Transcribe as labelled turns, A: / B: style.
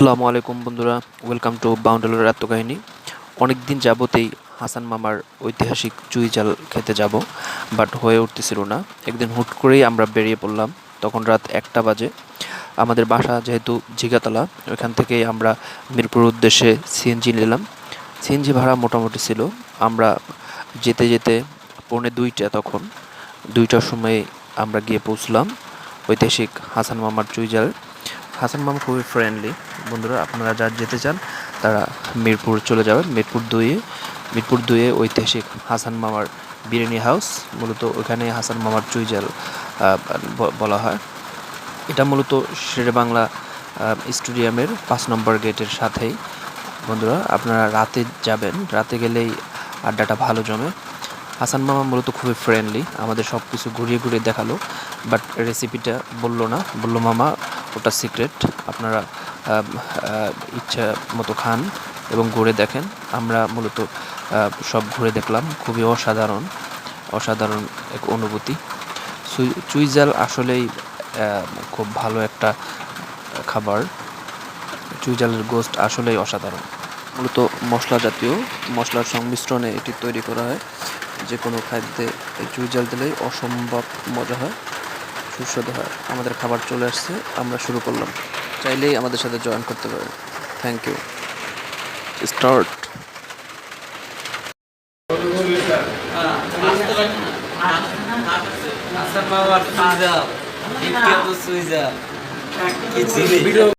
A: আসসালামু আলাইকুম বন্ধুরা ওয়েলকাম টু বাউন্ডালের আত্মকাহিনী অনেক দিন যাবতেই হাসান মামার ঐতিহাসিক চুই জাল খেতে যাব বাট হয়ে উঠতেছিল না। একদিন হুট করেই আমরা বেরিয়ে পড়লাম, তখন রাত একটা বাজে। আমাদের বাসা যেহেতু ঝিগাতলা, ওইখান থেকেই আমরা মিরপুর উদ্দেশ্যে সিএনজি নিলাম। সিএনজি ভাড়া মোটামুটি ছিল। আমরা যেতে যেতে পৌনে দুইটা তখন, দুইটার সময় আমরা গিয়ে পৌঁছলাম ঐতিহাসিক হাসান মামার চুইজাল হাসান মামা খুবই ফ্রেন্ডলি বন্ধুরা, আপনারা যারা যেতে চান, তারা মিরপুর চলে যাবেন। মিরপুর দুইয়ে মিরপুর দুইয়ে ঐতিহাসিক হাসান মামার বিরিয়ানি হাউস মূলত ওখানে হাসান মামার চুইজাল বলা হয়। এটা মূলত শেরে বাংলা স্টেডিয়ামের পাঁচ নম্বর গেটের সাথেই। বন্ধুরা, আপনারা রাতে যাবেন। রাতে গেলেই আড্ডাটা ভালো জমে। হাসান মামা মূলত খুবই ফ্রেন্ডলি আমাদের সব কিছু ঘুরিয়ে ঘুরিয়ে দেখাল। বাট রেসিপিটা বলল না। বলল, মামা ওটা সিক্রেট আপনারা ইচ্ছা মতো খান এবং ঘুরে দেখেন। আমরা মূলত সব ঘুরে দেখলাম। খুবই অসাধারণ অসাধারণ এক অনুভূতি। চুইজাল আসলেই খুব ভালো একটা খাবার। চুইজালের গোস্ট আসলেই অসাধারণ। মূলত মশলা জাতীয়। মশলার সংমিশ্রণে এটি তৈরি করা হয়। যে কোনো খাদ্যে চুইজাল দিলেই অসম্ভব মজা হয়। সুস্বাদু হয়। আমাদের খাবার চলে আসছে, আমরা শুরু করলাম। চাইলেই আমাদের সাথে জয়েন করতে পারেন। থ্যাংক ইউ স্টার্ট
B: Asal বাবা.